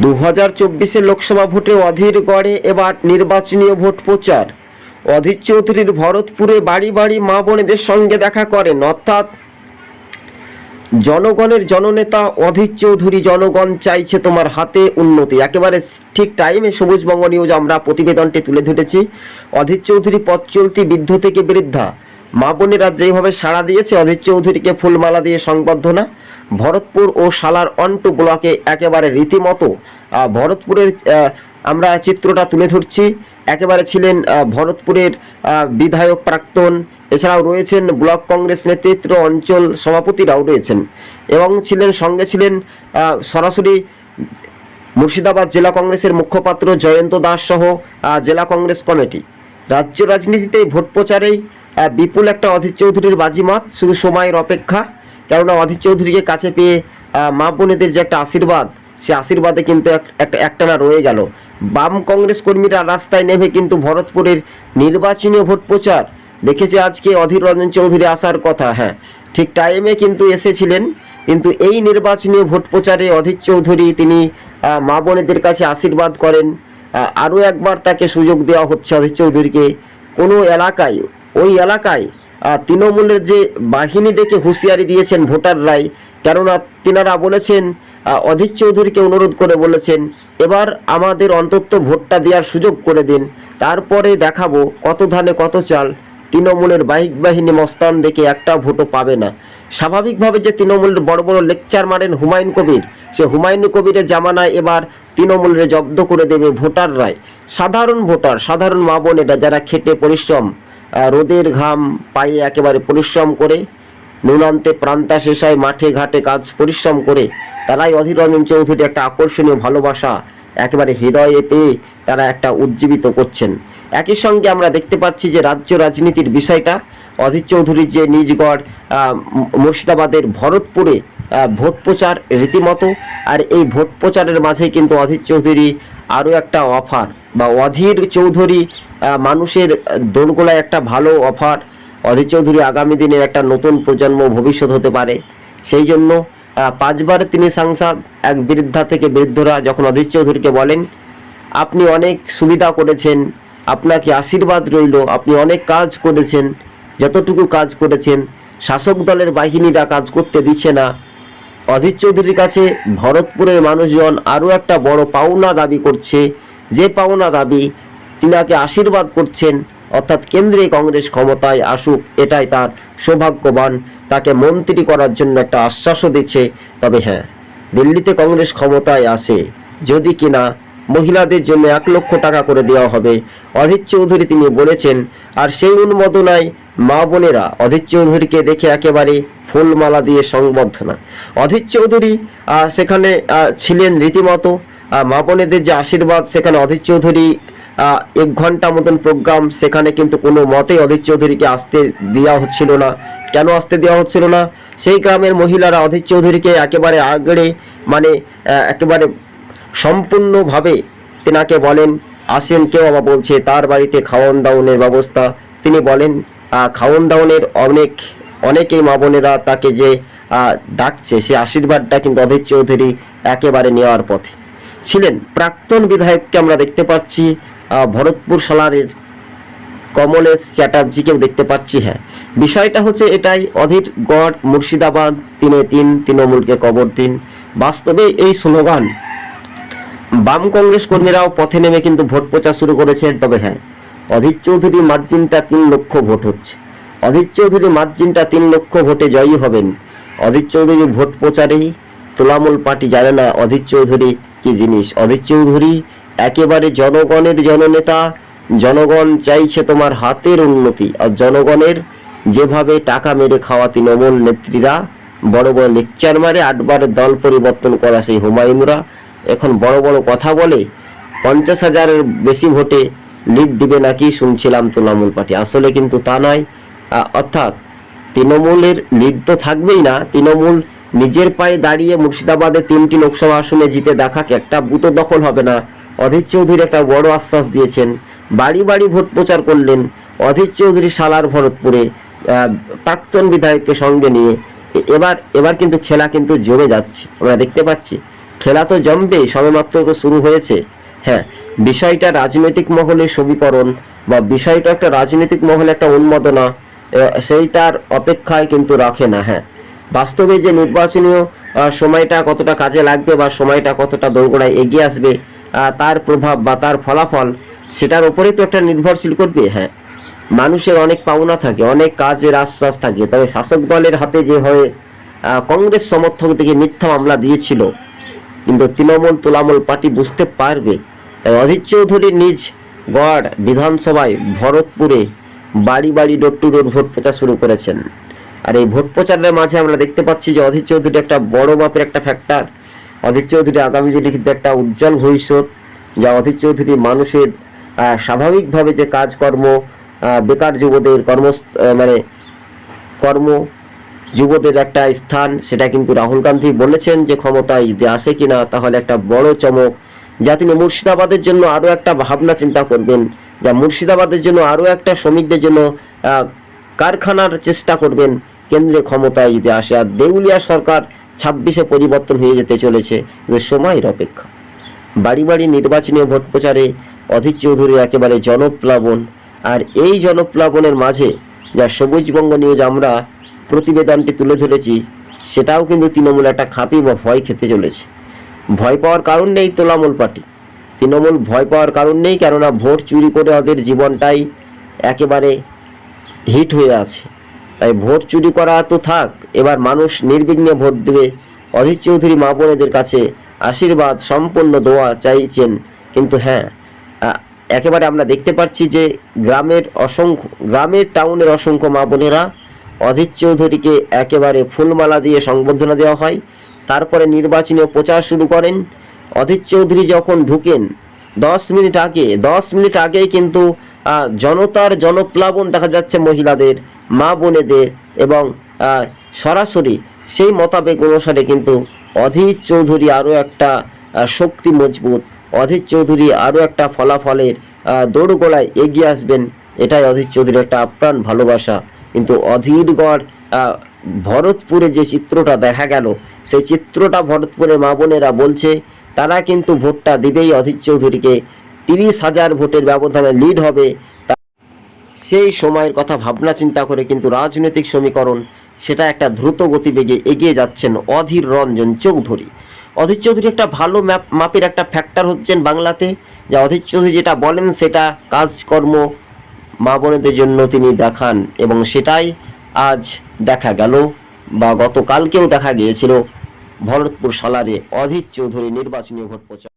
দু হাজার চব্বিশের লোকসভা ভোটে অধীর গড়ে এবার নির্বাচনীয় ভোট প্রচার। অধীর চৌধুরীর ভরতপুরে বাড়ি বাড়ি মা বোনেদের সঙ্গে দেখা করেন, অর্থাৎ জনগণের জননেতা অধীর চৌধুরী জনগণ চাইছে তোমার হাতে উন্নতি। একেবারে ঠিক টাইমে সবুজবঙ্গ নিউজ আমরা প্রতিবেদনটি তুলে ধরেছি। অধীর চৌধুরী পথ চলতি বৃদ্ধ থেকে বৃদ্ধা। মা যেভাবে সাড়া দিয়েছে, অজিত চৌধুরীকে ফুলমালা দিয়ে সংবর্ধনা, ভরতপুর ও সালার অন্টু ব্লকে একেবারে রীতিমতো ভরতপুরের আমরা চিত্রটা তুলে ধরছি। একেবারে ছিলেন ভরতপুরের বিধায়ক প্রাক্তন। এছাড়াও রয়েছেন ব্লক কংগ্রেস নেতৃত্ব অঞ্চল সভাপতিরাও রয়েছেন। এবং ছিলেন, সঙ্গে ছিলেন সরাসরি মুর্শিদাবাদ জেলা কংগ্রেসের মুখপাত্র জয়ন্ত দাস সহ জেলা কংগ্রেস কমিটি। রাজ্য রাজনীতিতে ভোট প্রচারেই বিপুল একটা অধীর চৌধুরীর বাজিমাত, শুধু সময়ের অপেক্ষা। কেননা অধীর চৌধুরীকে কাছে পেয়ে মা বোনেদের যে একটা আশীর্বাদ, সে আশীর্বাদে কিন্তু এক- একটা একটানা রয়ে গেল। বাম কংগ্রেস কর্মীরা রাস্তায় নেমে কিন্তু ভরতপুরের নির্বাচনী ভোট প্রচার। দেখেছে আজকে অধীর রঞ্জন চৌধুরী আসার কথা হ্যাঁ। ঠিক টাইমে কিন্তু এসেছিলেন, কিন্তু এই নির্বাচনী ভোট প্রচারে অধীর চৌধুরী তিনি মা বোনেদের কাছে আশীর্বাদ করেন। আরও একবার তাকে সুযোগ দেওয়া হচ্ছে অধীর চৌধুরীকে। কোনো এলাকায় ওই এলাকায় তৃণমূলের যে বাহিনী ডেকে হুঁশিয়ারি দিয়েছেন ভোটাররাই, কেননা তিনারা বলেছেন অধীর চৌধুরীকে অনুরোধ করে বলেছেন, এবার আমাদের অন্তত ভোটটা দেওয়ার সুযোগ করে দিন, তারপরে দেখাবো কত ধানে কত চাল। তৃণমূলের বাহিক বাহিনী মস্তান দেখে একটা ভোটও পাবে না। স্বাভাবিকভাবে যে তৃণমূলের বড় বড় লেকচার মারেন হুমায়ুন কবির, সে হুমায়ুন কবিরের জামানায় এবার তৃণমূলের জব্দ করে দেবে ভোটাররাই। সাধারণ ভোটার, সাধারণ মা বোনেরা যারা খেটে পরিশ্রম রোদের ঘাম পায়ে একেবারে পরিশ্রম করে, নুনান্তে প্রান্তা শেষায় মাঠে ঘাটে কাজ পরিশ্রম করে, তারাই অধীর রঞ্জন চৌধুরী একটা আকর্ষণীয় ভালোবাসা একেবারে হৃদয়ে পেয়ে তারা একটা উজ্জীবিত করছেন। একই সঙ্গে আমরা দেখতে পাচ্ছি যে রাজ্য রাজনীতির বিষয়টা, অধীর চৌধুরীর যে নিজগড় মুর্শিদাবাদের ভরতপুরে ভোট প্রচার রীতিমতো, আর এই ভোট প্রচারের মাঝে কিন্তু অধীর চৌধুরী আরও একটা অফার। বা অধীর চৌধুরী মানুষের দোরগোড়ায় একটা ভালো অফার, অধীর চৌধুরী আগামী দিনের একটা নতুন প্রজন্ম ভবিষ্যৎ হতে পারে। সেই জন্য পাঁচবার তিনি সাংসদ, এক বৃদ্ধা থেকে বৃদ্ধরা যখন অধীর চৌধুরীকে বলেন, আপনি অনেক সুবিধা করেছেন আপনাকে আশীর্বাদ রইল? আপনি অনেক কাজ করেছেন, যতটুকু কাজ করেছেন, শাসক দলের বাহিনীরা কাজ করতে দিচ্ছে না। অধীর চৌধুরীর কাছে ভরতপুরের মানুষজন আরও একটা বড় পাওনা দাবি করছে যে পাওনা দাবি তিনাকে আশীর্বাদ করছেন, অর্থাৎ কেন্দ্রে কংগ্রেস ক্ষমতায় আসুক, এটাই তার সৌভাগ্যবান। তাকে মন্ত্রী করার জন্য একটা আশ্বাসও দিচ্ছে, তবে হ্যাঁ দিল্লিতে কংগ্রেস ক্ষমতায় আসে যদি কিনা মহিলাদের জন্য এক লক্ষ টাকা করে দেওয়া হবে, অধীর চৌধুরী তিনি বলেছেন, আর সেই উন্মোদনায় মা বোনেরা, অধীর চৌধুরীকে দেখে একেবারে ফুলমালা দিয়ে সংবর্ধনা। অধীর চৌধুরী সেখানে ছিলেন রীতিমতো মা যে আশীর্বাদ, সেখানে অধীর চৌধুরী এক ঘণ্টা মতন প্রোগ্রাম, সেখানে কিন্তু কোনো মতেই অধীর চৌধুরীকে আসতে দেওয়া হচ্ছিল না। কেন আসতে দেওয়া হচ্ছিল না? সেই গ্রামের মহিলারা অধীর চৌধুরীকে একেবারে আগড়ে মানে একেবারে সম্পূর্ণভাবে তেনাকে বলেন, আসেন, কেউ আবার বলছে, তার বাড়িতে খাওয়ান দাওনের ব্যবস্থা। তিনি বলেন খাওয়ান দাওনের অনেক, অনেকেই মা বোনেরা তাকে যে ডাকছে, সে আশীর্বাদটা কিন্তু অধীর চৌধুরী একেবারে নেওয়ার পথে। ছিলেন প্রাক্তন বিধায়ককে আমরা দেখতে পাচ্ছি ভরতপুর সালারের কমলেশ চ্যাটার্জিকেও দেখতে পাচ্ছি হ্যাঁ। বিষয়টা হচ্ছে এটাই, অধীর গড়, মুর্শিদাবাদ, তিনে তিন, তৃণমূলকে কবর দিন। বাস্তবে এই স্লোগান, বাম কংগ্রেস কর্মীরাও পথে নেমে কিন্তু ভোট প্রচার শুরু করেছেন, তবে হ্যাঁ অধীর চৌধুরী মার্জিনটা তিন লক্ষ ভোট হচ্ছে। অধীর চৌধুরী মার্জিনটা তিন লক্ষ ভোটে জয়ী হবেন। অধীর চৌধুরী ভোট প্রচারেই তোলামূল পার্টি জানে না অধীর চৌধুরী কি জিনিস অধীর চৌধুরী, একেবারে জনগণের জননেতা। জনগণ চাইছে তোমার হাতের উন্নতি, আর জনগণের যেভাবে টাকা মেরে খাওয়া তৃণমূল নেত্রীরা, বড় বড় লেকচার মারে, আটবার দল পরিবর্তন করা সেই হুমায়ুনরা, এখন বড় বড় কথা বলে, পঞ্চাশ হাজারের বেশি ভোটে লিড দিবে নাকি শুনছিলাম তৃণমূল পার্টি। আসলে কিন্তু তা নয়। অর্থাৎ, তৃণমূলের লিড তো থাকবেই না, তৃণমূল নিজের পায়ে দাঁড়িয়ে মুর্শিদাবাদে তিনটি লোকসভা আসনে জিতে দেখাক একটা বুথ দখল হবে না। অধীর চৌধুরী একটা বড় আশ্বাস দিয়েছেন। বাড়ি বাড়ি ভোট প্রচার করলেন অধীর চৌধুরী সালার ভরতপুরে প্রাক্তন বিধায়ককে সঙ্গে নিয়ে। এবার এবার কিন্তু খেলা কিন্তু জমে যাচ্ছে। আমরা দেখতে পাচ্ছি, খেলা তো জমবে, সবেমাত্র তো শুরু হয়েছে। হ্যাঁ বিষয়টা রাজনৈতিক মহলে সমীকরণ বা বিষয়টা একটা রাজনৈতিক মহলে একটা উন্মাদনা সেইটার অপেক্ষায় কিন্তু রাখে না। হ্যাঁ বাস্তবে যে নির্বাচনীয় সময়টা কতটা কাজে লাগবে বা সময়টা কতটা দোরগোড়ায় এগিয়ে আসবে তার প্রভাব বা তার ফলাফল, সেটার উপরেই তো একটা নির্ভরশীল করবে হ্যাঁ। মানুষের অনেক পাওনা থাকে, অনেক কাজের আশ্বাস থাকে, তবে শাসক দলের হাতে যে হয়ে কংগ্রেস সমর্থক থেকে মিথ্যা মামলা দিয়েছিল, কিন্তু তৃণমূল তোলামূল পার্টি বুঝতে পারবে। তাই অধীর চৌধুরী নিজ গড় বিধানসভায় ভরতপুরে বাড়ি বাড়ি ডোর টু ডোর ভোট প্রচার শুরু করেছেন। আর এই ভোট প্রচারের মাঝে আমরা দেখতে পাচ্ছি যে অধীর চৌধুরী একটা বড় মাপের একটা ফ্যাক্টর অধীর চৌধুরী আগামী দিনে কিন্তু একটা উজ্জ্বল ভবিষ্যৎ, যা অধীর চৌধুরী মানুষের স্বাভাবিকভাবে যে কাজকর্ম বেকার যুবদের কর্ম মানে কর্ম যুবদের একটা স্থান, সেটা কিন্তু রাহুল গান্ধী বলেছেন যে ক্ষমতায় যদি আসে কিনা, তাহলে একটা বড় চমক। যা তিনি মুর্শিদাবাদের জন্য আরও একটা ভাবনা চিন্তা করবেন, যা মুর্শিদাবাদের জন্য আরও একটা শ্রমিকদের জন্য কারখানার চেষ্টা করবেন। কেন্দ্রে ক্ষমতায় যদি আসে, আর দেউলিয়া সরকার ছাব্বিশে পরিবর্তন হয়ে যেতে চলেছে সময়ের অপেক্ষা। বাড়ি বাড়ি নির্বাচনী ভোট প্রচারে অধীর চৌধুরী একেবারে জনপ্লাবন, আর এই জনপ্লাবনের মাঝে যা সবুজবঙ্গ নিউজ আমরা প্রতিবেদনটি তুলে ধরেছি, সেটাও কিন্তু তৃণমূল একটা খাপি বা ভয় খেতে চলেছে। ভয় পাওয়ার কারণ নেই তোলামূল পার্টি। তৃণমূল ভয় পাওয়ার কারণ নেই, কেননা ভোট চুরি করে ওদের জীবনটাই একেবারে হিট হয়ে আছে। তাই ভোট চুরি করা তো থাক, এবার মানুষ নির্বিঘ্নে ভোট দেবে। অধীর চৌধুরী মা বোনেদের কাছে আশীর্বাদ, সম্পূর্ণ দোয়া চাইছেন। কিন্তু হ্যাঁ একেবারে আমরা দেখতে পাচ্ছি যে গ্রামের অসংখ্য, গ্রামের টাউনের অসংখ্য মা বোনেরা অধীর চৌধুরীকে একেবারে ফুলমালা দিয়ে সংবর্ধনা দেওয়া হয়। তারপরে নির্বাচনী প্রচার শুরু করেন। অধীর চৌধুরী যখন ঢুকেন, দশ মিনিট আগে, দশ মিনিট আগেই কিন্তু জনতার জনপ্লাবন দেখা যাচ্ছে মহিলাদের। মা বোনেদের এবং সরাসরি সেই মতাবেগ অনুসারে কিন্তু অধীর চৌধুরী আরও একটা শক্তি মজবুত, অধীর চৌধুরী আরও একটা ফলাফলের দৌড়গোড়ায় এগিয়ে আসবেন, এটাই অধীর চৌধুরীর একটা আপ্রাণ ভালোবাসা। কিন্তু অধীরগড় ভরতপুরে যে চিত্রটা দেখা গেল, সেই চিত্রটা ভরতপুরে মা বোনেরা বলছে, তারা কিন্তু ভোটটা দিবেই অধীর চৌধুরীকে। তিরিশ হাজার ভোটের ব্যবধানে লিড হবে সেই সময়ের কথা ভাবনা চিন্তা করে কিন্তু রাজনৈতিক সমীকরণ সেটা একটা দ্রুত গতিবেগে এগিয়ে যাচ্ছেন অধীর রঞ্জন চৌধুরী। অধীর চৌধুরী একটা ভালো ম্যাপ মাপের একটা ফ্যাক্টর হচ্ছেন বাংলাতে। যে অধীর চৌধুরী যেটা বলেন সেটা কাজকর্ম মা বোনেদের জন্য তিনি দেখান এবং সেটাই আজ দেখা গেল বা গতকালকেও দেখা গিয়েছিল ভরতপুর সালারে অধীর চৌধুরী নির্বাচনী ভোট প্রচার।